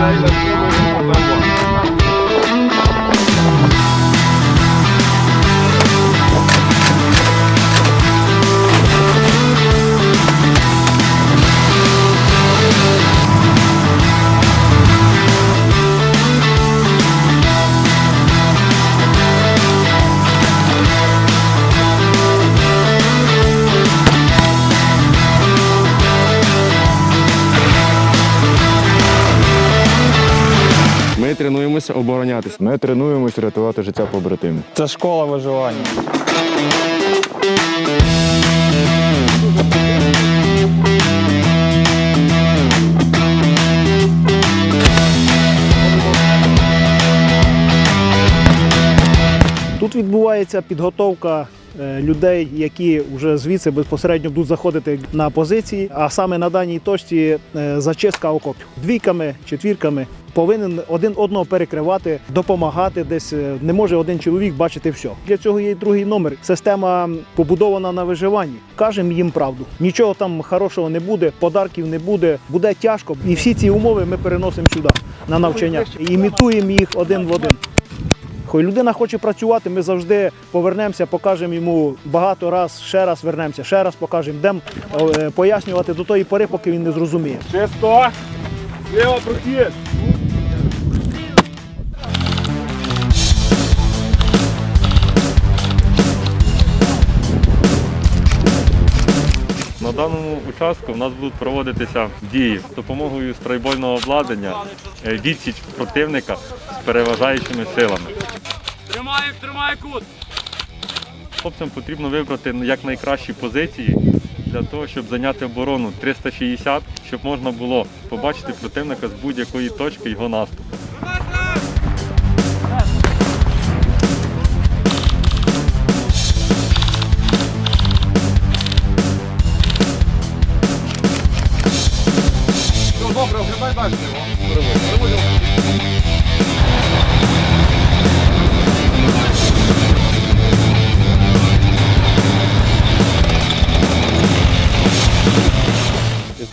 Ми тренуємося оборонятися. Ми тренуємось рятувати життя побратимів. Це школа виживання. Тут відбувається підготовка людей, які вже звідси безпосередньо будуть заходити на позиції. А саме на даній точці е, зачистка окопів двійками, четвірками. Повинен один одного перекривати, допомагати десь. е, Не може один чоловік бачити все. Для цього є й другий номер. Система побудована на виживанні. Кажемо їм правду. Нічого там хорошого не буде, подарків не буде, буде тяжко. І всі ці умови ми переносимо сюди на навчання. Імітуємо їх один в один. Хай людина хоче працювати, ми завжди повернемося, покажемо йому багато раз, ще раз вернемося, ще раз покажемо, йдемо е, пояснювати до тої пори, поки він не зрозуміє. Чисто! Ліво прохід! На даному участку в нас будуть проводитися дії з допомогою страйбольного обладнання, е, відсіч противника з переважаючими силами. Тримай, тримай кут. Хлопцям потрібно вибрати якнайкращі позиції для того, щоб зайняти оборону 360, щоб можна було побачити противника з будь-якої точки його наступу.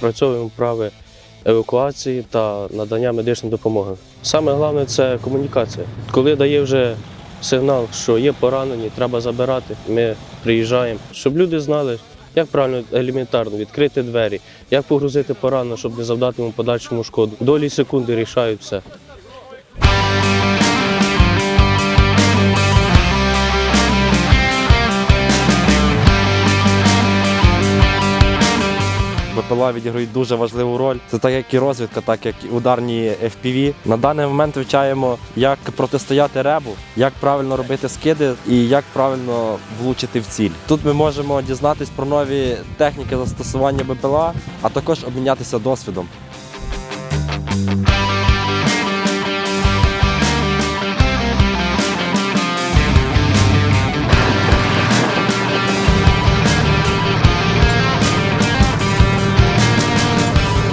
Відпрацьовуємо вправи евакуації та надання медичної допомоги. Саме головне це комунікація. Коли дає вже сигнал, що є поранені, треба забирати, ми приїжджаємо, щоб люди знали, як правильно елементарно відкрити двері, як погрузити пораненого, щоб не завдати йому подальшому шкоду. Долі секунди рішають все. БПЛА відіграють дуже важливу роль. Це так як і розвідка, так як і ударні FPV. На даний момент вивчаємо, як протистояти ребу, як правильно робити скиди і як правильно влучити в ціль. Тут ми можемо дізнатись про нові техніки застосування БПЛА, а також обмінятися досвідом.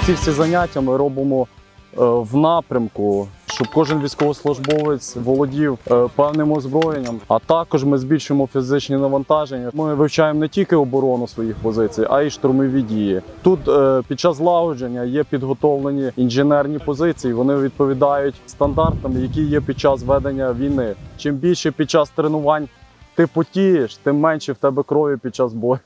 Ці всі заняття ми робимо е, в напрямку, щоб кожен військовослужбовець володів е, певним озброєнням. А також ми збільшуємо фізичні навантаження. Ми вивчаємо не тільки оборону своїх позицій, а й штурмові дії. Тут е, під час злагодження є підготовлені інженерні позиції. Вони відповідають стандартам, які є під час ведення війни. Чим більше під час тренувань ти потієш, тим менше в тебе крові під час бою.